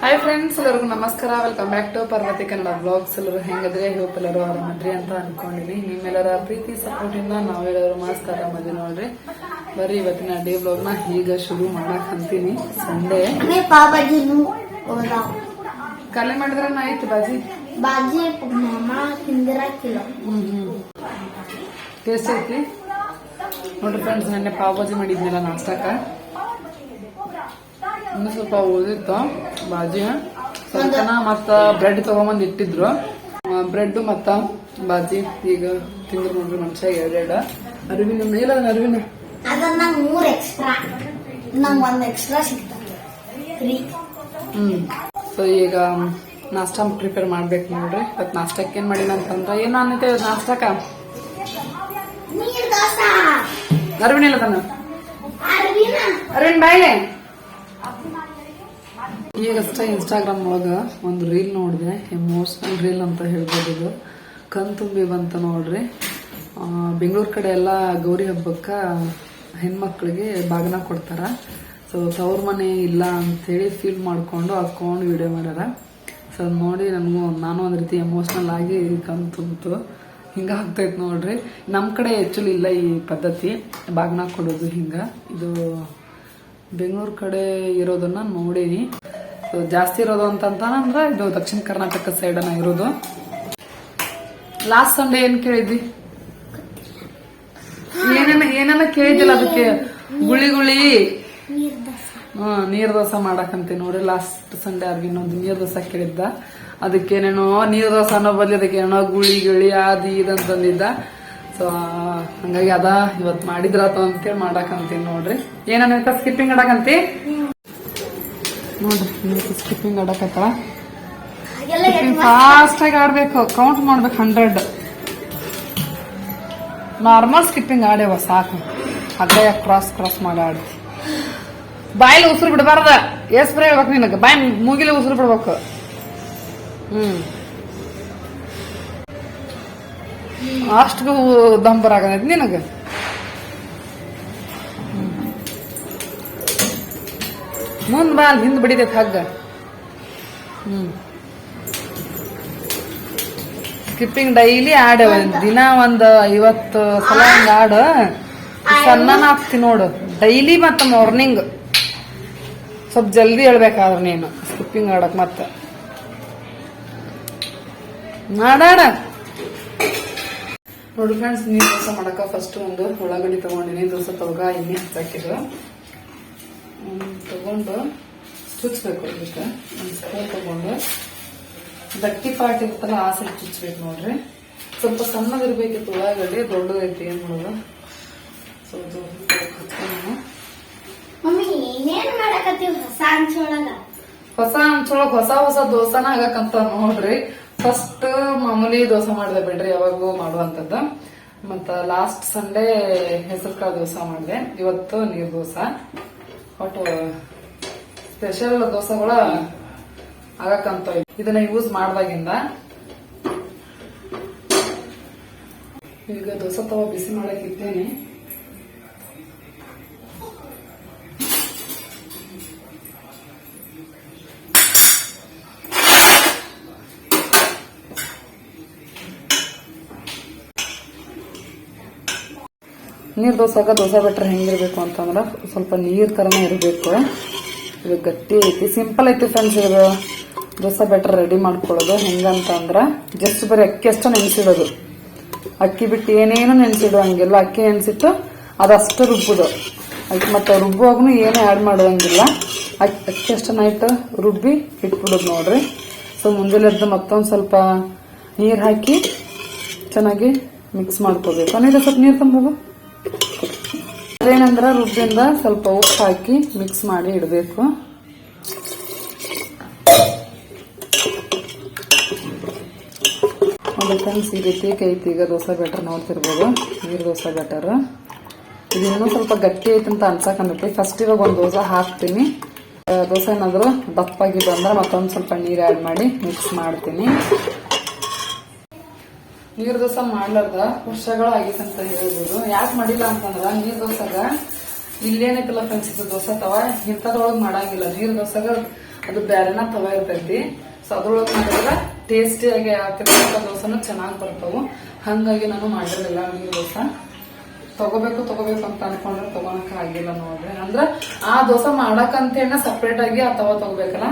Hi friends ಎಲ್ಲರಿಗೂ ನಮಸ್ಕಾರ. Welcome back to Parvati Kannada blogs ಎಲ್ಲರೂ ಹೆಂಗದ್ರೆ ಹೋಪ್ ಎಲ್ಲರೂ ಆರಾಮದ್ರಿ ಅಂತ ಅನ್ಕೊಂಡಿನಿ ನಿಮ್ಮೆಲ್ಲರ ಪ್ರೀತಿ ಸಪೋರ್ಟ್ ಇಂದ ನಾವೆಲ್ಲರೂ ಮಸ್ತ್ ಆರಾಮದಿ ನೋಡ್ರಿ. ಬರ್ರಿ ಇವತ್ತಿನ ಡೇ ಬ್ಲಾಗ್ನ ಈಗ ಶುರು ಮಾಡಕ್ ಅಂತೀನಿ. ಸಂಡೆ. ಕಲೆ ಮಾಡಿದ್ರ ನಾಯ್ತು ಬಾಜಿ? ಬಾಜಿ ಟೇಸ್ಟ್ ಐತಿ? ನೋಡ್ರಿ ಫ್ರೆಂಡ್ಸ್ ನೆನ್ನೆ ಪಾವ್ ಬಾಜಿ ಮಾಡಿದ್ನಲ್ಲ ನಾಷ್ಟಕ್ಕ. ಇನ್ನು ಸ್ವಲ್ಪ ಉಳಿದಿತ್ತು. ಬಾಜಿ. ಸ್ವಲ್ಪನ ಮತ್ತ ಬ್ರೆಡ್ ತೊಗೊಂಬಂದು ಇಟ್ಟಿದ್ರು. ಬ್ರೆಡ್ ಮತ್ತ ಬಾಜಿ. ಈಗ ತಿಂದ್ರು ನೋಡ್ರಿ ಮನುಷ್ಯ ಎರಡೆರಡು. ಅರಿವಿನ ಮೇಲೆ ಅರಿವಿನ ಎಕ್ಸ್ಟ್ರಾ ನಂಗೆ ಒಂದ್ ಎಕ್ಸ್ಟ್ರಾ ಹ್ಮ್. ಸೊ ಈಗ ನಾಷ್ಟ ಪ್ರಿಪೇರ್ ಮಾಡ್ಬೇಕು ನೋಡ್ರಿ. ಇವತ್ತು ನಾಷ್ಟಕ್ಕೆ ಏನ್ ಮಾಡಿನ ಅಂತಂದ್ರೆ ಏನು ಅನ್ನತ್ತೆ ನಾಷ್ಟಕ್ಕ? ಅರಿವಿನ ಇಲ್ಲ ತಾನ ಅರ್ವಿನ ಬಾಯ್. ಈಗಷ್ಟೇ ಇನ್ಸ್ಟಾಗ್ರಾಮ್ ಒಳಗೆ ಒಂದು ರೀಲ್ ನೋಡಿದೆ ಎಮೋಷನಲ್ ರೀಲ್ ಅಂತ ಹೇಳ್ಬೋದು ಇದು. ಕಣ್ ತುಂಬಿ ಬಂತ ನೋಡ್ರಿ. ಬೆಂಗಳೂರು ಕಡೆ ಎಲ್ಲ ಗೌರಿ ಹಬ್ಬಕ್ಕೆ ಹೆಣ್ಮಕ್ಳಿಗೆ ಬಾಗನ ಕೊಡ್ತಾರ. ಸೊ ತವ್ರ ಮನೆ ಇಲ್ಲ ಅಂತೇಳಿ ಫೀಲ್ ಮಾಡ್ಕೊಂಡು ಹಾಕೊಂಡು ವಿಡಿಯೋ ಮಾಡ್ಯಾರ. ಸೊ ಅದು ನೋಡಿ ನನಗೂ, ನಾನು ಒಂದು ರೀತಿ ಎಮೋಷನಲ್ ಆಗಿ ಕಣ್ ತುಂಬಿತು. ಹಿಂಗ ಆಗ್ತೈತೆ ನೋಡ್ರಿ. ನಮ್ಮ ಕಡೆ ಆ್ಯಕ್ಚುಲಿ ಇಲ್ಲ ಈ ಪದ್ಧತಿ. ಬಾಗ್ನ ಕೊಡೋದು ಹಿಂಗೆ. ಇದು ಬೆಂಗಳೂರು ಕಡೆ ಇರೋದನ್ನ ನೋಡೀನಿ ಜಾಸ್ತಿ ಇರೋದು ಅಂತಂದ್ರೆ ಇದು ದಕ್ಷಿಣ ಕರ್ನಾಟಕ ಸೈಡ್ ಅನ್ನ ಇರೋದು. ಲಾಸ್ಟ್ ಸಂಡೇ ಏನ್ ಕೇಳಿದ್ವಿ? ಏನೇನ ಏನೇನ ಕೇಳಿದಿಲ್ಲ ಅದಕ್ಕೆ? ಗುಳಿ ಗುಳಿ. ಹ್ಮ್ ನೀರ್ ದೋಸೆ ಮಾಡಕಂತೆ ನೋಡಿ ಲಾಸ್ಟ್ ಸಂಡೇ ಅವ್ರಿಗೆ ಇನ್ನೊಂದು ನೀರ್ ದೋಸೆ ಕೇಳಿದ್ದ. ಅದಕ್ಕೇನೇನೋ ನೀರ್ ದೋಸೆ ಅನ್ನೋ ಬದಲಿ ಅದಕ್ಕೆ ಏನೋ ಗುಳಿ ಗಿಳಿ ಅದು ಇದಂತಂದಿದ್ದ ಸೊ ಹಂಗಾಗಿ ಅದ ಇವತ್ ಮಾಡಿದ್ರಾತ ಅಂತೇಳಿ ಮಾಡಕಂತೀನಿ ನೋಡ್ರಿ. ಏನನ್ನ ಸ್ಕಿಪ್ಪಿಂಗ್ ಆಡಕಂತಿ? ನೋಡ್ರಿ ಸ್ಕಿಪ್ಪಿಂಗ್ ಆಡಕತ್ತ ಫಾಸ್ಟ್ ಆಗಿ ಆಡ್ಬೇಕು ಕೌಂಟ್ ಮಾಡ್ಬೇಕು ಹಂಡ್ರೆಡ್ ನಾರ್ಮಲ್ ಸ್ಕಿಪ್ಪಿಂಗ್ ಆಡೇವ ಸಾಕು. ಅದೇ ಕ್ರಾಸ್ ಕ್ರಾಸ್ ಮಾಡಿ ಆಡ್ತಿ. ಬಾಯಲ್ಲಿ ಉಸಿರು ಬಿಡಬಾರ್ದ. ಎಸ್ ಬರೀ ಹೇಳ್ಬೇಕು ನಿನಗೆ. ಬಾಯಿ ಮೂಗಿಲೆ ಉಸಿರು ಬಿಡ್ಬೇಕು. ಹ್ಮ್. ಅಷ್ಟು ದಂಬರ್ ಆಗದೈತಿ ನಿನಗೆ? ಮುಂದ್ ಬಾ, ಅಲ್ಲಿ ಹಿಂದ್ ಬಿಡಿದೈತಿ ಹಗ್ಗ. ಹ್ಞೂ ಸ್ಕಿಪ್ಪಿಂಗ್ ಡೈಲಿ ಆಡ ದಿನ ಒಂದ್ ಐವತ್ತು ಸಲ ಹಂಗೆ ಆಡ. ಸಣ್ಣ ಹಾಕ್ತಿ ನೋಡು. ಡೈಲಿ ಮತ್ತ ಮಾರ್ನಿಂಗ್ ಸ್ವಲ್ಪ ಜಲ್ದಿ ಹೇಳ್ಬೇಕಾದ್ರೆ ನೀನು. ಸ್ಕಿಪ್ಪಿಂಗ್ ಆಡಕ್ ಮತ್ತೆ. ಮಾಡಾಡ ನೋಡಿ ಫ್ರೆಂಡ್ಸ್ ನೀರ್ ದೋಸೆ ಮಾಡಕ ಫಸ್ಟ್ ಒಂದು ಉಳ್ಳಾಗಡ್ಡಿ ತಗೊಂಡಿನಿ. ದೋಸೆ ತಗೋಗ ಎಣ್ಣೆ ಹಚ್ಚಾಕಿದ್ರು. ತಗೊಂಡು ಚುಚ್ಬೇಕು ಅದಕ್ಕೆ ಒಂದು ಸ್ಪೂನ್ ತಗೊಂಡು. ಗಟ್ಟಿ ಪಾಟ್ ಇರ್ತಲ್ಲ ಆ ಸೈಡ್ ಚುಚ್ಬೇಕು ನೋಡ್ರಿ. ಸ್ವಲ್ಪ ಸಣ್ಣದಿರ್ಬೇಕಿತ್ತು ಉಳ್ಳಾಗಡ್ಡಿ ದೊಡ್ಡದೈತಿ ಏನ್ ಮಾಡೋದು? ಸ್ವಲ್ಪ ಹೊಸ ಹಂಚೊಳಗ ಹೊಸ ಹೊಸ ಹೊಸ ದೋಸೆನ ನೋಡ್ರಿ. ಫಸ್ಟ್ ಮಾಮೂಲಿ ದೋಸೆ ಮಾಡಿದೆ ಬಿಡ್ರಿ ಯಾವಾಗೂ ಮಾಡುವಂತದ್ದ ಮತ್ತ ಲಾಸ್ಟ್ ಸಂಡೇ ಹೆಸರು ದೋಸೆ ಮಾಡಿದೆ. ಇವತ್ತು ನೀರ್ ದೋಸೆ. ಒಟ್ಟು ಸ್ಪೆಷಲ್ ದೋಸೆಗಳ ಆಗಕ್ಕಂತ ಇದನ್ನ ಯೂಸ್ ಮಾಡಿದಾಗಿಂದ ಈಗ ದೋಸೆ ತವ ಬಿಸಿ ಮಾಡಕ್ ಇದ್ದೇನೆ. ನೀರ್ ದೋಸಾಗ ದೋಸೆ ಬೆಟ್ರೆ ಹೆಂಗಿರಬೇಕು ಅಂತಂದ್ರೆ ಸ್ವಲ್ಪ ನೀರು ಥರನೇ ಇರಬೇಕು ಇದು ಗಟ್ಟಿ ಐತಿ ಸಿಂಪಲ್ ಐತಿ ಫ್ರೆಂಡ್ಸ್ ಇದು. ದೋಸೆ ಬೆಟ್ರ್ ರೆಡಿ ಮಾಡ್ಕೊಳ್ಳೋದು. ಹೆಂಗಂತಂದ್ರೆ ಜಸ್ಟ್ ಬರೀ ಅಕ್ಕಿ ಅಷ್ಟು ನೆನೆಸಿಡೋದು. ಅಕ್ಕಿ ಬಿಟ್ಟು ಏನೇನು ನೆನೆಸಿಡೋ, ಹಂಗಿಲ್ಲ ಅಕ್ಕಿ ನೆನೆಸಿಟ್ಟು ಅಷ್ಟು ರುಬ್ಬೋದು. ಅಕ್ಕಿ ಮತ್ತು ರುಬ್ಬುವಾಗೂ ಏನೂ ಆ್ಯಡ್ ಮಾಡೋಂಗಿಲ್ಲ ಅಕ್ಕಿ ಅಕ್ಕಿ ಅಷ್ಟು ನೈಟ್ ರುಬ್ಬಿ ಇಟ್ಬಿಡೋದು ನೋಡ್ರಿ. ಸೊ ಮುಂದೆಲೆದ್ದು ಮತ್ತೊಂದು ಸ್ವಲ್ಪ ನೀರು ಹಾಕಿ ಚೆನ್ನಾಗಿ ಮಿಕ್ಸ್ ಮಾಡ್ಕೋಬೇಕು. ನೀರು ಸ್ವಲ್ಪ ನೀರು ತಂಬೋಗು ಅದೇನಂದ್ರ ರುಬ್ಬಿಂದ ಸ್ವಲ್ಪ ಉಪ್ಪು ಹಾಕಿ ಮಿಕ್ಸ್ ಮಾಡಿ ಇಡಬೇಕು. ಫ್ರೆಂಡ್ಸ್ ಈ ರೀತಿ ಈಗ ದೋಸೆ ಬೆಟರ್ ನೋಡ್ತಿರ್ಬೋದು, ನೀರು ದೋಸೆ ಬೆಟರ್ ಇದು ಇನ್ನೂ ಸ್ವಲ್ಪ ಗಟ್ಟಿ ಐತೆ ಅಂತ ಅನ್ಸಕಂದೈತಿ ಫಸ್ಟ್ ಇವಾಗ ಒಂದು ದೋಸೆ ಹಾಕ್ತೀನಿ. ದೋಸೆ ಏನಾದರೂ ದಪ್ಪಾಗಿ ಬಂದ್ರೆ ಮತ್ತೊಂದು ಸ್ವಲ್ಪ ನೀರು ಆ್ಯಡ್ ಮಾಡಿ ಮಿಕ್ಸ್ ಮಾಡ್ತೀನಿ. ನೀರ್ ದೋಸೆ ಮಾಡ್ಲಾರ್ದ ಅಂತ ಹೇಳ್ಬೋದು. ಯಾಕೆ ಮಾಡಿಲ್ಲ ಅಂತಂದ್ರ ನೀರ್ ದೋಸೆಗ ಇಲ್ಲೇನೈತಿಲ್ಲ ಫ್ರೆಂಡ್ಸ್ ಇದು ದೋಸೆ ತವ ಇಂಥದ್ರೊಳಗ್ ಮಾಡಂಗಿಲ್ಲ. ನೀರ್ ದೋಸೆಗ ಅದು ಬೇರೆನ ತವ ಇರ್ತೈತಿ. ಸೊ ಅದ್ರೊಳಗೆ ಮಾಡಿದ್ರೆ ಟೇಸ್ಟಿಯಾಗಿ ಆಗ್ತಿರ್ತಕ್ಕಂಥ ದೋಸೆನೂ ಚೆನ್ನಾಗಿ ಬರ್ತಾವು. ಹಂಗಾಗಿ ನಾನು ಮಾಡಿರಲಿಲ್ಲ ನೀರ್ ದೋಸೆ. ತಗೋಬೇಕು ತಗೋಬೇಕು ಅಂತ ಅನ್ಕೊಂಡ್ರೆ ತಗೊಳಕ್ ಆಗಿಲ್ಲ ನೋಡ್ರಿ. ಅಂದ್ರ ಆ ದೋಸೆ ಮಾಡಕಂತೇನ ಸಪ್ರೇಟ್ ಆಗಿ ಆ ತವ ತಗೋಬೇಕಲ್ಲ.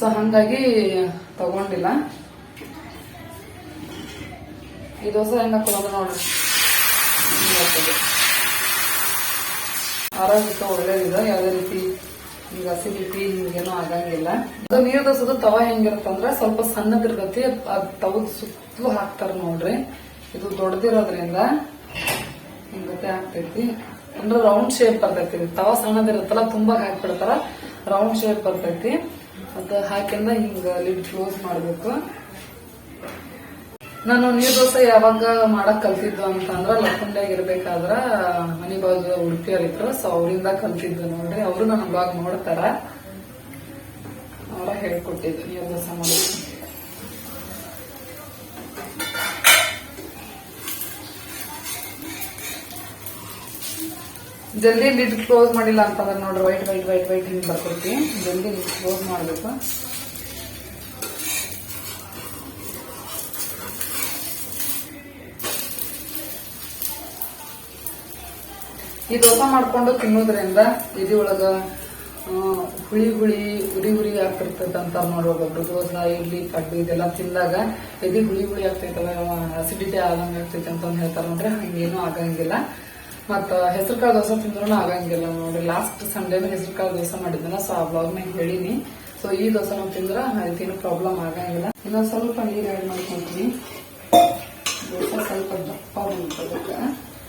ಸೊ ಹಂಗಾಗಿ ತಗೊಂಡಿಲ್ಲ. ಈ ದೋಸೆ ಹೆಂಗ ಹಾಕೋದು ನೋಡ್ರಿ. ಆರೋಗ್ಯಕ್ಕೆ ಒಳ್ಳೇದಿದೆ. ಯಾವುದೇ ರೀತಿ ಈಗ ಅಸಿಡಿಟಿ ಹಿಂಗೇನೂ ಆಗಂಗಿಲ್ಲ. ಅದು ನೀರ್ ದೋಸೆದು ತವ ಹೆಂಗಿರುತ್ತಂದ್ರೆ ಸ್ವಲ್ಪ ಸಣ್ಣದಿರ್ತೈತಿ, ಅದ್ ತವದ್ ಸುತ್ತಲೂ ಹಾಕ್ತಾರ ನೋಡ್ರಿ. ಇದು ದೊಡ್ಡದಿರೋದ್ರಿಂದ ಹಿಂಗತೆ ಆಗ್ತೈತಿ. ಅಂದ್ರೆ ರೌಂಡ್ ಶೇಪ್ ಬರ್ತೈತಿ. ತವ ಸಣ್ಣದಿರುತ್ತಲ್ಲ, ತುಂಬಾ ಹಾಕ್ಬಿಡ್ತಾರ ರೌಂಡ್ ಶೇಪ್ ಬರ್ತೈತಿ. ಅದ ಹಾಕಿಂದ ಹಿಂಗ ಲಿಡ್ ಕ್ಲೋಸ್ ಮಾಡ್ಬೇಕು. ನಾನು ನೀರ್ ದೋಸೆ ಯಾವಾಗ ಮಾಡಕ್ ಕಲ್ತಿದ್ದು ಅಂತ ಅಂದ್ರ ಲಕ್ಕುಂಡ್ಯಾಗ ಇರ್ಬೇಕಾದ್ರ ಮನಿ ಬಾಜು ಉಡುಪಿಯಲ್ಲಿ ಇದ್ರು ಸೊ ಅವರಿಂದ ಕಲ್ತಿದ್ದು ನೋಡ್ರಿ. ಅವರು ನನ್ನ ಬ್ಲಾಗ್ ನೋಡ್ತಾರ. ಅವರ ಹೇಳ್ಕೊಟ್ಟಿದ್ದು ನೀರ್ ದೋಸೆ ಮಾಡೋದು. ಜಲ್ದಿ ಲಿಡ್ ಕ್ಲೋಸ್ ಮಾಡಿಲ್ಲ ಅಂತಂದ್ರೆ ನೋಡ್ರಿ, ವೈಟ್ ವೈಟ್ ವೈಟ್ ವೈಟ್ ಹಿಂಗ್ ಬರ್ಕೊಡ್ತೀನಿ ಜಲ್ದಿ ಲಿಡ್ ಕ್ಲೋಸ್ ಮಾಡ್ಬೇಕು. ಈ ದೋಸೆ ಮಾಡ್ಕೊಂಡು ತಿನ್ನೋದ್ರಿಂದ ಎದೆ ಒಳಗ ಹುಳಿ ಹುಳಿ ಉರಿ ಉರಿ ಆಗ್ತಿರ್ತೈತೆ ಅಂತ ನೋಡಿ ಒಬ್ಬೊಬ್ರು ದೋಸೆ, ಇಡ್ಲಿ ಪಡ್ಡು ಇದೆಲ್ಲ ತಿಂದಾಗ ಎದಿ ಹುಳಿ ಹುಳಿ ಆಗ್ತೈತಲ್ಲ ಅಸಿಡಿಟಿ ಆಗಂಗೆ ಆಗ್ತೈತೆ ಅಂತ ಹೇಳ್ತಾರೆ ಹೇಳ್ತಾರ ನೋಡ್ರಿ, ಹಂಗೇನು ಆಗಂಗಿಲ್ಲ. ಮತ್ತ ಹೆಸರು ಕಾಳು ದೋಸೆ ತಿಂದ್ರೂ ಆಗಂಗಿಲ್ಲ ನೋಡ್ರಿ. ಲಾಸ್ಟ್ ಸಂಡೇನು ಹೆಸರು ಕಾಳು ದೋಸೆ ಮಾಡಿದ್ನಲ್ಲ ಸೊ ಆ ಬ್ಲಾಗ್ನ ಹೇಳಿನಿ. ಸೊ ಈ ದೋಸೆ ನಾವು ತಿಂದ್ರ ಅದಕ್ಕೇನು ಪ್ರಾಬ್ಲಮ್ ಆಗಂಗಿಲ್ಲ. ಇನ್ನೊಂದು ಸ್ವಲ್ಪ ನೀರು ಆ್ಯಡ್ ಮಾಡ್ಕೊಂತೀನಿ. ದೋಸೆ ಸ್ವಲ್ಪ ದಪ್ಪ ಬಂದ್ಬಿಡ್ಬೇಕು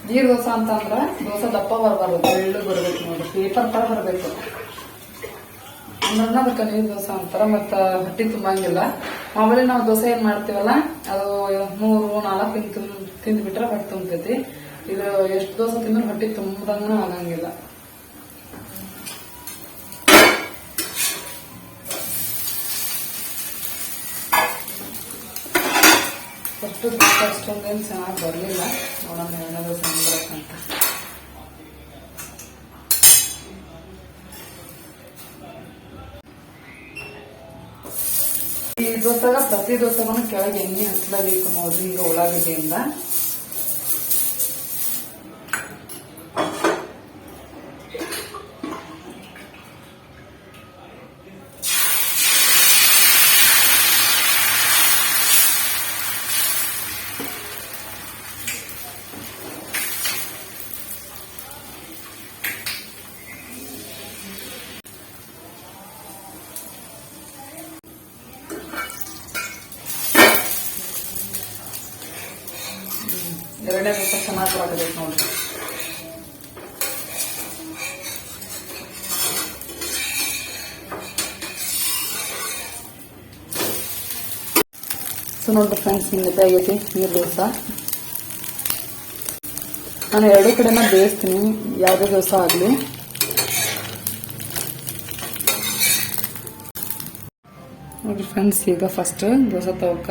ನೀರ್ ದೋಸೆ ಅಂತ ದೋಸೆ ದಪ್ಪ ಬರಬಾರ್ದು ಬೆಳ್ಳು ಬರಬೇಕು ನೋಡಿ, ಪೇಪರ್ ಥರ ಬರಬೇಕು. ಅಂದ್ರೆ ಅದಕ್ಕೆ ನೀರು ದೋಸೆ ಅಂತಾರೆ, ಮತ್ತು ಹಟ್ಟಿ ತುಂಬಂಗಿಲ್ಲ. ಮಾಮೂಲಿ ನಾವು ದೋಸೆ ಏನು ಮಾಡ್ತೀವಲ್ಲ, ಅದು ಮೂರು, ನಾಲ್ಕು ತಿಂದು ತಿಂದ್ಬಿಟ್ರೆ ಹೊಟ್ಟೆ ತುಂಬತೈತಿ. ಇದು ಎಷ್ಟು ದೋಸೆ ತಿಂದ್ರೆ ಹೊಟ್ಟೆ ತುಂಬದಂಗೂ ಆಗಂಗಿಲ್ಲ. ದೋಸೆ ಅಷ್ಟೊಂದೇನು ಚೆನ್ನಾಗಿ ಬರಲಿಲ್ಲ. ನೋಡೋಣ ಏನಾದರೂ ಚೆನ್ನಾಗಿ ಈ ದೋಸೆಗ ಪ್ರತಿ ದೋಸೆಗೂ ಕೆಳಗೆ ಎಣ್ಣೆ ಹಚ್ಚಲೇಬೇಕು ನೋಡ್ರಿ ಈಗ ಉಳ್ಳಾಗಡ್ಡಿಯಿಂದ ಎರಡನೇ ದೋಸೆ ಚೆನ್ನಾಗಿ ಹಾಕಬೇಕು ನೋಡಿ ಸೊ ನೋಡ್ರಿ ಫ್ರೆಂಡ್ಸ್ ನಿಮ್ಗೆ ಆಗೈತಿ? ನೀರು ದೋಸೆ ನಾನು ಎರಡೂ ಕಡೆನ ಬೇಯಿಸ್ತೀನಿ. ಯಾವುದೇ ದೋಸೆ ಆಗಲಿ. ನೋಡ್ರಿ ಫ್ರೆಂಡ್ಸ್ ಈಗ ಫಸ್ಟ್ ದೋಸೆ ತಗೋಕ.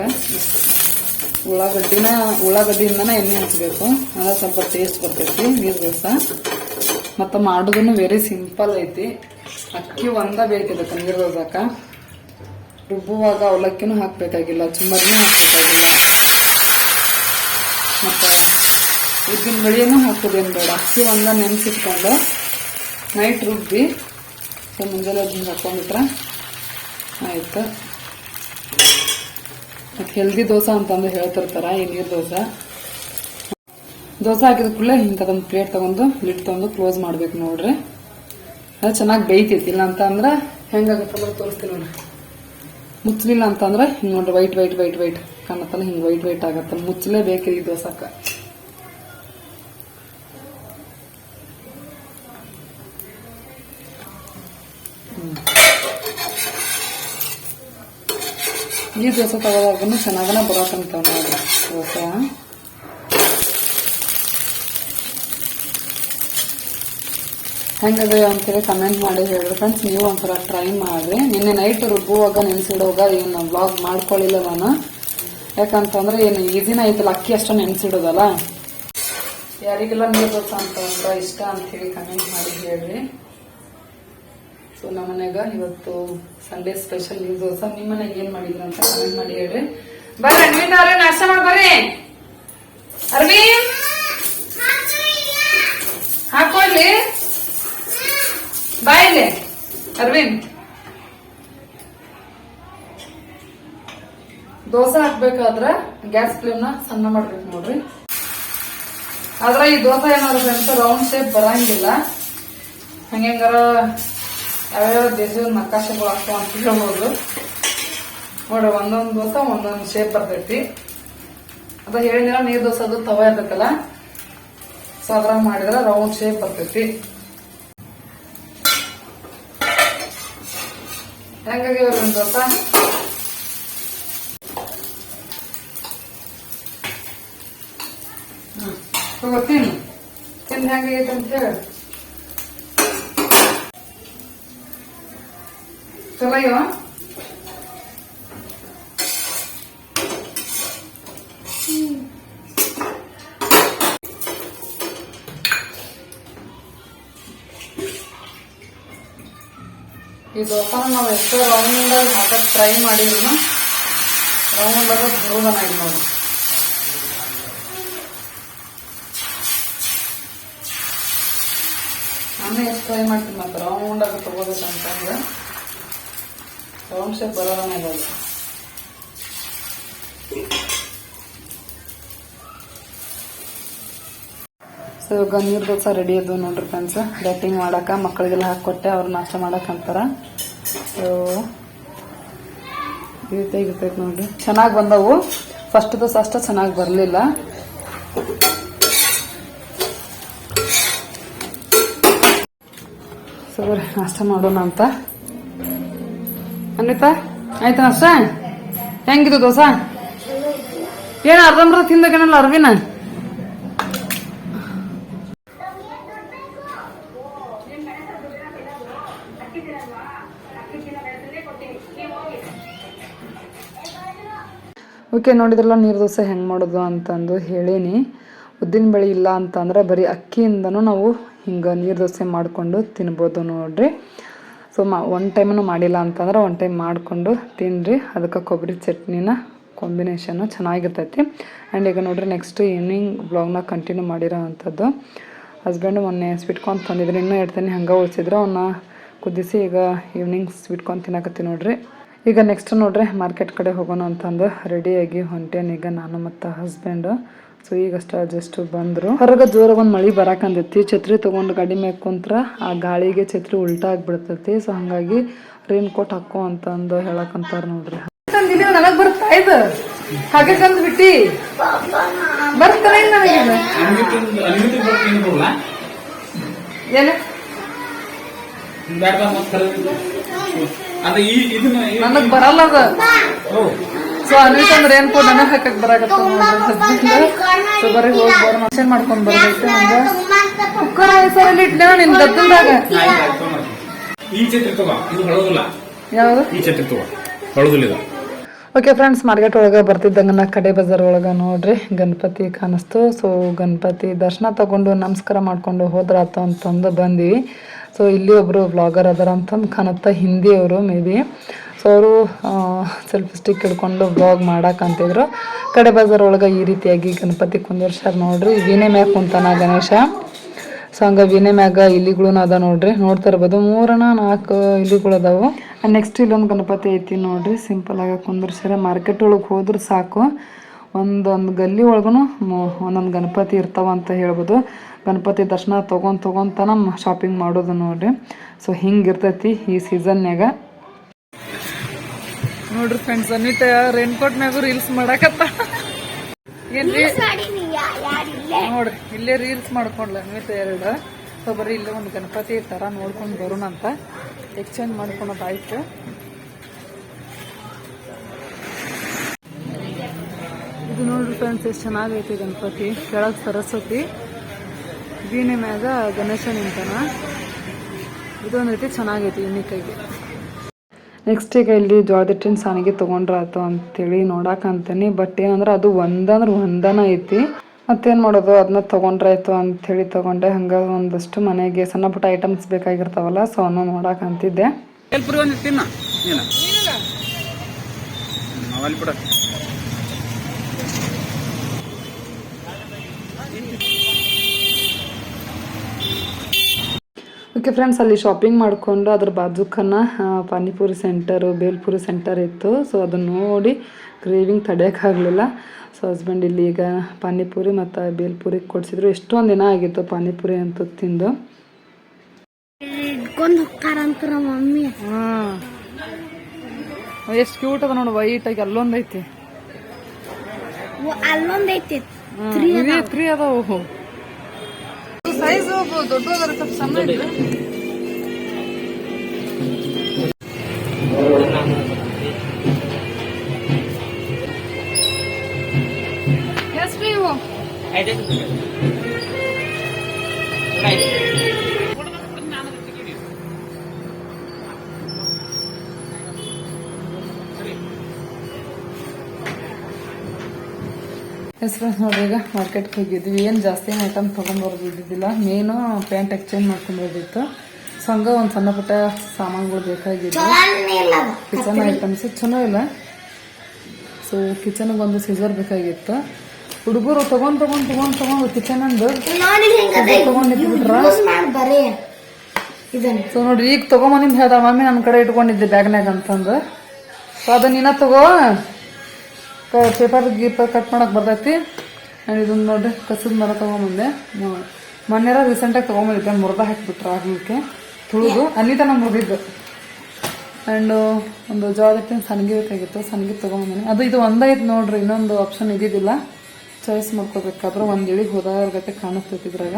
ಉಳ್ಳಾಗಡ್ಡಿನ, ಉಳ್ಳಾಗಡ್ಡಿಯಿಂದನ ಎಣ್ಣೆ ಹಚ್ಚಬೇಕು ಅಂದ್ರೆ ಸ್ವಲ್ಪ ಟೇಸ್ಟ್ ಬರ್ತೈತಿ ನೀರು ದೋಸೆ ಮತ್ತು ಮಾಡೋದನ್ನು ವೆರಿ ಸಿಂಪಲ್ ಐತಿ. ಅಕ್ಕಿ ಒಂದ ಬೇಕಿದಕ್ಕೆ ನೀರು ದೋಸಕ್ಕೆ ರುಬ್ಬುವಾಗ ಅವಲಕ್ಕಿನೂ ಹಾಕಬೇಕಾಗಿಲ್ಲ ಚುಮ್ಮರಿನೂ ಹಾಕಬೇಕಾಗಿಲ್ಲ. ಮತ್ತು ಉದ್ದಿನ ಬೆಳೆಯನ್ನು ಹಾಕೋದೇನು ಬೇಡ. ಅಕ್ಕಿ ಒಂದ ನೆನೆಸಿಟ್ಕೊಂಡು ನೈಟ್ ರುಬ್ಬಿ ಮುಂಜಾನೆ ಅದನ್ನ ಹಾಕೊಂಡ್ಬಿಟ್ರೆ ಆಯ್ತು. ಹೆಲ್ದಿ ದೋಸೆ ಅಂತಂದು ಹೇಳ್ತಿರ್ತಾರ, ಈ ನೀರು ದೋಸೆ. ದೋಸೆ ಹಾಕಿದ ಕೂಡಲೇ ಇಂಥದೊಂದು ಪ್ಲೇಟ್ ತಗೊಂಡು ಲಿಟ್ ತಗೊಂಡು ಕ್ಲೋಸ್ ಮಾಡ್ಬೇಕು ನೋಡ್ರಿ. ಅದು ಚೆನ್ನಾಗಿ ಬೇಯ್ತೈತಿ ಇಲ್ಲ ಅಂತ ಅಂದ್ರೆ ಹೆಂಗಾಗತ್ತೆ ಅಂದ್ರೆ ತೋರಿಸ್ತೀನಿ ನೋಡ್ರಿ. ಮುಚ್ಚಲಿಲ್ಲ ಅಂತಂದ್ರೆ ಹಿಂಗೆ ನೋಡ್ರಿ ವೈಟ್ ವೈಟ್ ವೈಟ್ ವೈಟ್ ಕಾಣತ್ತಲ್ಲ, ಹಿಂಗೆ ವೈಟ್ ವೈಟ್ ಆಗತ್ತಲ್ಲ ಮುಚ್ಚಲೇಬೇಕು ಈ ದೋಸಕ್ಕೆ. ಈ ದೋಸೆ ತಗೋದಾಗೂ ಚೆನ್ನಾಗನ ಬರೋಕಂತ ನೋಡ್ರಿ ದೋಸೆ ಹೆಂಗದ ಅಂತೇಳಿ ಕಮೆಂಟ್ ಮಾಡಿ ಹೇಳಿದ್ರು. ಫ್ರೆಂಡ್ಸ್ ನೀವು ಒಂದ್ಸಲ ಟ್ರೈ ಮಾಡ್ರಿ ನಿನ್ನೆ ನೈಟ್ ರುಬ್ಬುವಾಗ ನೆನೆಸಿಡುವಾಗ ಏನು ವ್ಲಾಗ್ ಮಾಡ್ಕೊಳ್ಳಿಲ್ಲ ನಾನು. ಯಾಕಂತಂದ್ರೆ ಏನು ಈಸಿನ ಐತಲ್ಲ, ಅಕ್ಕಿ ಅಷ್ಟು ನೆನೆಸಿಡೋದಲ್ಲ. ಯಾರಿಗೆಲ್ಲ ನೀರು ದೋಸೆ ಅಂತಂದ್ರೆ ಇಷ್ಟ ಅಂತ ಹೇಳಿ ಕಮೆಂಟ್ ಮಾಡಿ ಹೇಳ್ರಿ. ಸೊ ನಮ್ಮ ಮನ್ಯಾಗ ಇವತ್ತು ಸಂಡೇ ಸ್ಪೆಷಲ್ ನೀರು ದೋಸೆ ನಿಮ್ಮ ಮನೆಗೆ ಏನ್ ಮಾಡಿದ್ರ ಅಂತ ಕಮೆಂಟ್ ಮಾಡಿ ಹೇಳ್ರಿ. ಬರ್ರಿ, ಅನ್ವಿತಾ ಅವ್ರೆ, ನಾಷ್ಟ ಮಾಡಿ ಬರ್ರಿ. ಅರವಿಂದ್! ಬಾಯ್ ಬಾಯಿಲೆ ಅರವಿಂದ್. ದೋಸೆ ಹಾಕ್ಬೇಕಾದ್ರ ಗ್ಯಾಸ್ ಫ್ಲೇಮ್ನ ಸಣ್ಣ ಮಾಡ್ಬೇಕು ನೋಡ್ರಿ. ಆದ್ರೆ ಈ ದೋಸೆ ಏನಾದ್ರು ಅಂತ ರೌಂಡ್ ಶೇಪ್ ಬರಂಗಿಲ್ಲ. ಹಂಗಾರ ಯಾವ್ಯಾವ ದೇಶದ ನಕಾಶೆಗಳು ಹಾಕೋ ಅಂತ ಹೇಳ್ಬೋದು. ನೋಡಿ ಒಂದೊಂದು ದೋಸೆ ಒಂದೊಂದು ಶೇಪ್ ಬರ್ತೈತಿ. ಅದ ಹೇಳಿದ್ರೆ ನೀರ್ ದೋಸೆ ಅದು ತವ ಇರ್ತೈತಲ್ಲ? ಸೊ ಅದ್ರಾಗ ಮಾಡಿದ್ರೆ ರೌಂಡ್ ಶೇಪ್ ಬರ್ತೈತಿ. ಹೆಂಗಾಗಿ ಒಂದು ದೋಸೆ? ತಿನ್ನು. ತಿಂದು ಹೆಂಗಾಗೈತೆ ಅಂತ ಹೇಳಿ. ಅಯ್ಯೋ ಈ ದೋಸೆನ ನಾವು ಎಷ್ಟೋ ರೌಂಡ್ ಹಾಕಕ್ ಟ್ರೈ ಮಾಡಿದ್ರು ರೌಂಡಾಗ ಇದು ನೋಡಿ. ನಾನು ಎಷ್ಟು ಟ್ರೈ ಮಾಡ್ತೀನಿ ಮತ್ತೆ ರೌಂಡಾಗಿ ತಗೋಬೇಕಂತಂದ್ರೆ ಬರೋದನ್ನ ಇಲ್ಲ ಸೊ ಇವಾಗ ನೀರು ದೋಸೆ ರೆಡಿ ಅದು ನೋಡ್ರಿ ಫ್ರೆಂಡ್ಸ್ ಡೇಟಿಂಗ್ ಮಾಡೋಕೆ ಮಕ್ಕಳಿಗೆಲ್ಲ ಹಾಕ್ಕೊಟ್ಟೆ ಅವ್ರು ನಾಷ್ಟ ಮಾಡೋಕೆ ಅಂತಾರೆ. ಸೊ ಈ ರೀತಿ ಇರ್ತೈತೆ ನೋಡ್ರಿ. ಚೆನ್ನಾಗಿ ಬಂದವು. ಫಸ್ಟ್ ದೋಸೆ ಅಷ್ಟೇ ಚೆನ್ನಾಗಿ ಬರಲಿಲ್ಲ. ಸೊ ನಾಷ್ಟ ಮಾಡೋಣ ಅಂತ. ಅನ್ವಿತಾ ಆಯ್ತಾ ನಾಷ್ಟ ಹೆಂಗಿದು ದೋಸಾ? ಏನು ಅರ್ಧಂಬ್ರ ತಿಂದಾಗೇನಲ್ಲ ಅರ್ವಿನ? ಓಕೆ, ನೋಡಿದ್ರಲ್ಲ ನೀರು ದೋಸೆ ಹೆಂಗೆ ಮಾಡೋದು ಅಂತಂದು ಹೇಳೀನಿ. ಉದ್ದಿನ ಬೆಳೆ ಇಲ್ಲ ಅಂತಂದ್ರೆ ಬರೀ ಅಕ್ಕಿಯಿಂದನೂ ನಾವು ಹಿಂಗೆ ನೀರು ದೋಸೆ ಮಾಡಿಕೊಂಡು ತಿನ್ಬೋದು ನೋಡ್ರಿ. ಸೊ ಮಾ ಒನ್ ಟೈಮನ್ನು ಮಾಡಿಲ್ಲ ಅಂತಂದ್ರೆ ಒನ್ ಟೈಮ್ ಮಾಡಿಕೊಂಡು ತಿನ್ನಿರಿ ಅದಕ್ಕೆ ಕೊಬ್ಬರಿ ಚಟ್ನಿನ ಕಾಂಬಿನೇಷನ್ನು ಚೆನ್ನಾಗಿರ್ತೈತಿ. ಆ್ಯಂಡ್ ಈಗ ನೋಡ್ರಿ ನೆಕ್ಸ್ಟ್ ಈವ್ನಿಂಗ್ ಬ್ಲಾಗ್ನ ಕಂಟಿನ್ಯೂ ಮಾಡಿರೋ ಅಂಥದ್ದು. ಹಸ್ಬೆಂಡು ಮೊನ್ನೆ ಸ್ವೀಟ್ ಕಾರ್ನ್ ತಂದಿದ್ರು. ಇನ್ನೂ ಇಡ್ತೀನಿ ಹಂಗೆ ಉಳಿಸಿದ್ರು. ಅವನ್ನ ಕುದಿಸಿ ಈಗ ಈವ್ನಿಂಗ್ ಸ್ವೀಟ್ ಕಾರ್ನ್ ತಿನ್ನಕತ್ತೀನಿ ನೋಡ್ರಿ. ಈಗ ನೆಕ್ಸ್ಟ್ ನೋಡ್ರಿ ಮಾರ್ಕೆಟ್ ಕಡೆ ಹೋಗೋಣ ಅಂತಂದು ರೆಡಿಯಾಗಿ ಹೊಂಟೇನೀಗ ನಾನು ಮತ್ತು ಹಸ್ಬೆಂಡು ಸೊ ಈಗಷ್ಟ ಜಸ್ಟ್ ಬಂದರು. ಹೊರಗೆ ಜೋರಾಗಿ ಒಂದು ಮಳೆ ಬರಾಕಂದೈತಿ ಛತ್ರಿ ತೊಗೊಂಡು ಗಾಡಿ ಮೇಲೆ ಕುಂತ್ರ ಆ ಗಾಳಿಗೆ ಛತ್ರಿ ಉಲ್ಟಾ ಆಗ್ಬಿಡ್ತೈತಿ. ಸೊ ಹಾಗಾಗಿ ರೇನ್ ಕೋಟ್ ಹಾಕೋ ಅಂತಂದು ಹೇಳಕಂತಾರ ನೋಡ್ರಿ. ನನಗ್ ಬರ್ತಾ ಇದು? ಹಾಗೆ ತಂದು ಬಿಟ್ಟಿ. ಬರ್ತಾನೆ ನನಗೆ ಬರಲ್ಲ ಅದ ಈ ನನಗ್ ಬರಲ್ಲ ಅದ. ಓ ಸೊ ಅನ್ವಿತ್ ಅಂದ್ರೆ ಏನ್ ಕೂಡ ನನಗ್ ಹಾಕಕ್ ಬರಾಕತ್ತ ಹಸ್ಬೆಂಡ್ ಸೊ ಬರೀ ಹೋಗಿ ಬರ್ ಮಷನ್ ಮಾಡ್ಕೊಂಡ್ ಬರ್ಬೇಕು ಹಂಗ ಕುಕ್ಕರ್ ಹೆಸರಲ್ಲಿ ಇಟ್ಲ ನಿನ್ ಗದ್ದಲ್ದಾಗ. ಈ ತಗೋ ಇದು ಹೊಳೋದಿಲ್ಲ. ಯಾವ್ದು? ಈ ಛತ್ರಿ ತಗೋ ಹೊಳೋದಿಲ್ಲ ಇದು. ಓಕೆ ಫ್ರೆಂಡ್ಸ್ ಮಾರ್ಕೆಟ್ ಒಳಗೆ ಬರ್ತಿದ್ದಂಗೆ ನಾ ಕಡೆ ಬಜಾರ್ ಒಳಗೆ ನೋಡ್ರಿ ಗಣಪತಿ ಕಾಣಿಸ್ತು. ಸೊ ಗಣಪತಿ ದರ್ಶನ ತಗೊಂಡು ನಮಸ್ಕಾರ ಮಾಡ್ಕೊಂಡು ಹೋದ್ರಾತು ಅಂತಂದು ಬಂದ್ವಿ. ಸೊ ಇಲ್ಲಿ ಒಬ್ಬರು ಬ್ಲಾಗರ್ ಅದಾರ ಅಂತಂದು ಕಾಣುತ್ತಾ ಹಿಂದಿಯವರು ಮೇ ಬಿ ಸೊ ಅವರು ಸೆಲ್ಫಿ ಸ್ಟಿಕ್ ಹಿಡ್ಕೊಂಡು ಬ್ಲಾಗ್ ಮಾಡಕ್ಕಂತಿದ್ರು ಕಡೆ ಬಜಾರ್ ಒಳಗೆ ಈ ರೀತಿಯಾಗಿ ಗಣಪತಿ ಕುಂದರ್ಸ್ಯಾರ ನೋಡ್ರಿ. ವೀಣೆ ಮ್ಯಾಗ ಕುಂತಾನ ಗಣೇಶ. ಸೊ ಹಂಗ ವೀಣೆ ಮ್ಯಾಗ ಇಲಿಗಳು ಅದ ನೋಡ್ರಿ. ನೋಡ್ತಾ ಇರ್ಬೋದು. ಮೂರನ ನಾಲ್ಕು ಇಲಿಗಳು ಅದಾವು. ನೆಕ್ಸ್ಟ್ ಇಲ್ಲೊಂದು ಗಣಪತಿ ಐತಿ ನೋಡ್ರಿ. ಸಿಂಪಲ್ ಆಗಿ ಕುಂದರ್ಸಾರ ಮಾರ್ಕೆಟ್ ಒಳಗೆ ಹೋದ್ರೆ ಸಾಕು. ಒಂದೊಂದು ಗಲ್ಲಿ ಒಳಗೂ ಒಂದೊಂದು ಗಣಪತಿ ಇರ್ತಾವ ಅಂತ ಹೇಳ್ಬೋದು. ಗಣಪತಿ ದರ್ಶನ ತೊಗೊಂಡ್ ತೊಗೊಂತನ ಶಾಪಿಂಗ್ ಮಾಡೋದು ನೋಡ್ರಿ. ಸೊ ಹಿಂಗಿರ್ತೈತಿ ಈ ಸೀಸನ್ಯಾಗ ನೋಡ್ರಿ ಫ್ರೆಂಡ್ಸ್ ಅನಿತ ರೈನ್ ಕೋಟ್ ಮ್ಯಾಗು ರೀಲ್ಸ್ ಮಾಡಕತ್ತ. ಏನ್ರಿ? ನೋಡ್ರಿ ಇಲ್ಲೇ ರೀಲ್ಸ್ ಮಾಡ್ಕೊಂಡ್ಲ ಅನ್ವಿತ ಎರಡು. ಸೊ ಬರೀ ಇಲ್ಲೇ ಒಂದು ಗಣಪತಿ ತರ ನೋಡ್ಕೊಂಡು ಬರೋಣ ಅಂತ. ಎಕ್ಸ್ಚೇಂಜ್ ಮಾಡ್ಕೊಳೋದಾಯ್ತು ಇದು ನೋಡ್ರಿ ಫ್ರೆಂಡ್ಸ್ ಎಷ್ಟು ಚೆನ್ನಾಗೈತಿ ಗಣಪತಿ. ಕೆಳಗ್ ಸರಸ್ವತಿ ವೀಣೆ ಮ್ಯಾಗ ಗಣೇಶ ನಿಂತನ ಇದೊಂದು ರೀತಿ ಚೆನ್ನಾಗೈತಿ ಯೂನಿಕ್ ಆಗಿ. ನೆಕ್ಸ್ಟ್ ಈಗ ಇಲ್ಲಿ ಜೋಳದ ಹಿಟ್ಟಿನ ಸಾನಿಗೆ ತೊಗೊಂಡ್ರಾಯ್ತು ಅಂತೇಳಿ ನೋಡಾಕಂತೀನಿ. ಬಟ್ ಏನಂದ್ರೆ ಅದು ಒಂದಂದ್ರೆ ಒಂದನ ಐತಿ. ಮತ್ತೇನು ಮಾಡೋದು? ಅದನ್ನ ತೊಗೊಂಡ್ರಾಯ್ತು ಅಂಥೇಳಿ ತೊಗೊಂಡೆ. ಹಂಗೆ ಒಂದಷ್ಟು ಮನೆಗೆ ಸಣ್ಣ ಪುಟ್ಟ ಐಟಮ್ಸ್ ಬೇಕಾಗಿರ್ತಾವಲ್ಲ ಸೊ ಅವನ್ನ ನೋಡಕ್ಕೆ ಅಂತಿದ್ದೆ ಎಲ್ಪುರಿ ಒಂದು ತಿನ್ನ ನೀನು ಅಲ್ಲಿ ಬಿಡ ಓಕೆ ಫ್ರೆಂಡ್ಸ್ ಅಲ್ಲಿ ಶಾಪಿಂಗ್ ಮಾಡಿಕೊಂಡು ಅದ್ರ ಬಾಜುಕನ್ನ ಆ, ಪಾನಿಪುರಿ ಸೆಂಟರು ಬೇಲ್ಪುರಿ ಸೆಂಟರ್ ಇತ್ತು. ಸೊ ಅದನ್ನ ನೋಡಿ ಕ್ರೇವಿಂಗ್ ತಡೆಯೋಕ್ಕಾಗಲಿಲ್ಲ ಸೊ ಹಸ್ಬೆಂಡ್ ಇಲ್ಲಿ ಈಗ ಪಾನಿಪುರಿ ಮತ್ತು ಬೇಲ್ಪುರಿ ಕೊಡಿಸಿದ್ರು. ಎಷ್ಟೊಂದು ದಿನ ಆಗಿತ್ತು ಪಾನಿಪುರಿ ಅಂತ ತಿಂದು. ಹಾಂ. ಎಷ್ಟು ಕ್ಯೂಟ್ ಅದ ನೋಡಿ ವೈಟ್ ಆಗಿ ಅಲ್ಲೊಂದೈತಿ ಅಲ್ಲೊಂದೈತಿ ತ್ರೀ ಅದಾವು. ಸೈಜ್ ದೊಡ್ಡ ಸ್ವಲ್ಪ ಸಣ್ಣ ಐತಿ ಎಷ್ಟು ಇವು ಎಸ್ ಫ್ರೆಂಡ್ಸ್ ನೋಡ್ರಿ ಈಗ ಮಾರ್ಕೆಟ್ಗೆ ಹೋಗಿದ್ವಿ. ಏನು ಜಾಸ್ತಿ ಏನು ಐಟಮ್ ತೊಗೊಂಡ್ಬರೋದು ಇದ್ದಿದ್ದಿಲ್ಲ. ಮೇನು ಪ್ಯಾಂಟ್ ಎಕ್ಸ್ಚೇಂಜ್ ಮಾಡ್ಕೊಂಡ್ಬೋದಿತ್ತು ಸೊ ಹಂಗ ಒಂದು ಸಣ್ಣ ಪುಟ್ಟ ಸಾಮಾನುಗಳು ಬೇಕಾಗಿದ್ದು. ಕಿಚನ್ ಐಟಮ್ಸ್ ಚಲೋ ಇಲ್ಲ. ಸೊ ಕಿಚನ್ಗೆ ಒಂದು ಸೀಸರ್ ಬೇಕಾಗಿತ್ತು. ಹುಡುಗರು ತಗೊಂಡ್ ತಗೊಂಡ್ ತಗೊಂಡ್ ತಗೊಂಡು ಕಿಚನ್ ಅಂದು. ತಗೊಂಡ್ ಸೊ ನೋಡ್ರಿ ಈಗ ತಗೊಂಬಂದಿದ್ದು ಹೇಳ್ದ ಮಮ್ಮಿ ನನ್ನ ಕಡೆ ಇಟ್ಕೊಂಡಿದ್ದೆ ಬ್ಯಾಗ್ನಾಗ ಅಂತಂದು. ಸೊ ಅದನ್ನ ಇನ್ನ ತಗೋ. ಪೇಪರ್ ಗೀಪರ್ ಕಟ್ ಮಾಡಕ್ ಬರ್ತೈತಿ. ನಾನು ಇದನ್ನ ನೋಡಿ ಕಸದ ಮರ ತಗೊಂಬಂದೆ. ಮೊನ್ನೆರ ರೀಸೆಂಟಾಗಿ ತಗೊಂಬಂದಿದ್ದೆ ಮುರ್ದ ಹಾಕಿಬಿಟ್ರೆ ಆಗಲಿಕ್ಕೆ ತುಳಿದು ಅನ್ನಿತನ ಮುರಿದಿದ್ದು. ಆ್ಯಂಡ್ ಒಂದು ಜೋಳದ ಸನ್ಗಿ ಬೇಕಾಗಿತ್ತು, ಸನ್ಗಿ ತಗೊಂಬಂದಿನಿ. ಅದು ಇದು ಒಂದೈತೆ ನೋಡ್ರಿ, ಇನ್ನೊಂದು ಆಪ್ಷನ್ ಇದ್ದಿದ್ದಿಲ್ಲ. ಚಾಯ್ಸ್ ಮಾಡ್ಕೋಬೇಕಾದ್ರೆ ಒಂದು ಇಳಿಗೆ ಹೋದಾಗತ್ತೆ ಕಾಣಿಸ್ತೈತಿ ಇದ್ರಾಗ.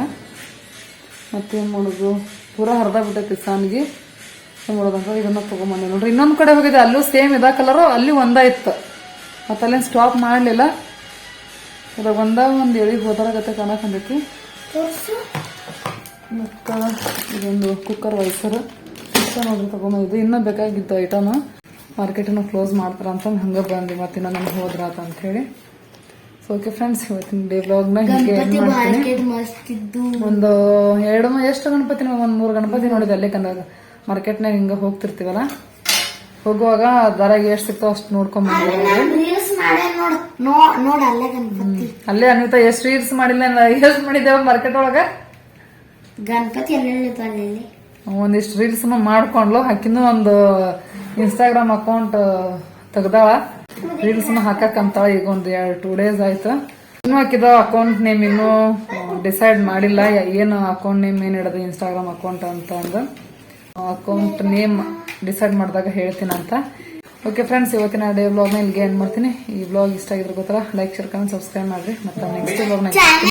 ಮತ್ತೇನು ಮಾಡೋದು? ಪೂರ ಹರಿದ ಬಿಟ್ಟೈತಿ ಏನು ಮಾಡೋದಂತ ಇದನ್ನ ತೊಗೊಂಬಂದೆ. ನೋಡ್ರಿ, ಇನ್ನೊಂದು ಕಡೆ ಹೋಗಿದೆ, ಅಲ್ಲೂ ಸೇಮ್ ಇದ ಕಲರು ಅಲ್ಲಿ ಒಂದಾಯ್ತು. ಮತ್ತೆ ಅಲ್ಲೇನು ಸ್ಟಾಪ್ ಮಾಡಲಿಲ್ಲ. ಅದ ಒಂದ ಒಂದು ಎಳಿ ಹೋದಾಗತ್ತೆ ಕಾಣಕಂದೈತಿ ಮತ್ತು ಇದೊಂದು ಕುಕ್ಕರ್ ವೈಸರ್ ಇಷ್ಟ ನೋಡ್ರಿ ತಗೊಂಬಂದಿದ್ದು ಇನ್ನೂ ಬೇಕಾಗಿತ್ತು ಐಟಮ್ ಮಾರ್ಕೆಟನ್ನು ಕ್ಲೋಸ್ ಮಾಡ್ತಾರ ಅಂತ ಹಂಗೆ ಬಂದು ಮತ್ತೆ ಇನ್ನೂ ನಮ್ಗೆ ಹೋದ್ರಾತ ಅಂತ ಹೇಳಿ. ಸೊ ಓಕೆ ಫ್ರೆಂಡ್ಸ್ ಇವತ್ತಿನ ಡೇ ಬ್ಲಾಗ್ನ ಹೀಗೆ ಒಂದು ಎರಡು ಎಷ್ಟು ಗಣಪತಿ ಒಂದು ಮೂರು ಗಣಪತಿ ನೋಡಿದೆ ಅಲ್ಲೇ ಕಂದಾಗ ಮಾರ್ಕೆಟ್ನಾಗ ಹಿಂಗೆ ಹೋಗ್ತಿರ್ತೀವಲ್ಲ? ಹೋಗುವಾಗ ದರ ಎಷ್ಟು ಸಿಗ್ತಾವ ಅಷ್ಟು ನೋಡ್ಕೊಂಡ್ ನೋ ನೋಡ್ ಅಲ್ಲೇ ಗಣಪತಿ ಅಲ್ಲೇ ಅನ್ವಿತಾ ಎಷ್ಟು ರೀಲ್ಸ್ ಮಾಡಿಲ್ಲ ಎಷ್ಟು ಮಾಡಿದ್ದೇವೆ ಮಾರ್ಕೆಟ್ ಒಳಗ? ಗಣಪತಿ ಒಂದಿಷ್ಟು ರೀಲ್ಸ್ ಮಾಡ್ಕೊಂಡ್ಲು. ಹಾಕಿನೂ ಒಂದು ಇನ್ಸ್ಟಾಗ್ರಾಮ್ ಅಕೌಂಟ್ ತೆಗ್ದಾಳ. ರೀಲ್ಸ್ ಹಾಕಕ್ಕಂತಾಳ ಈಗ ಒಂದು ಎರಡು ಟೂ ಡೇಸ್ ಆಯ್ತು. ಇನ್ನೂ ಹಾಕಿದ ಅಕೌಂಟ್ ನೇಮ್ ಇನ್ನೂ ಡಿಸೈಡ್ ಮಾಡಿಲ್ಲ. ಏನು ಅಕೌಂಟ್ ನೇಮ್ ಏನ್ ಇಡೋದು ಇನ್ಸ್ಟಾಗ್ರಾಮ್ ಅಕೌಂಟ್ ಅಂತ ಅಂದು. ಅಕೌಂಟ್ ನೇಮ್ ಡಿಸೈಡ್ ಮಾಡಿದಾಗ ಹೇಳ್ತೀನಂತ. ಓಕೆ ಫ್ರೆಂಡ್ಸ್ ಇವತ್ತಿನ ಡೇ ಬ್ಲಾಗ್ನ ಇಲ್ಲಿಗೆ ಎಂಡ್ ಮಾಡ್ತೀನಿ. ಈ ಬ್ಲಾಗ್ ಇಷ್ಟ ಆಗಿದ್ರೆ ಗೊತ್ತಲ್ಲ ಲೈಕ್ ಶೇರ್ ಕಮೆಂಟ್ ಸಬ್ಸ್ಕ್ರೈಬ್ ಮಾಡ್ರಿ. ಮತ್ತೆ ನೆಕ್ಸ್ಟ್ ಬ್ಲಾಗ್ನ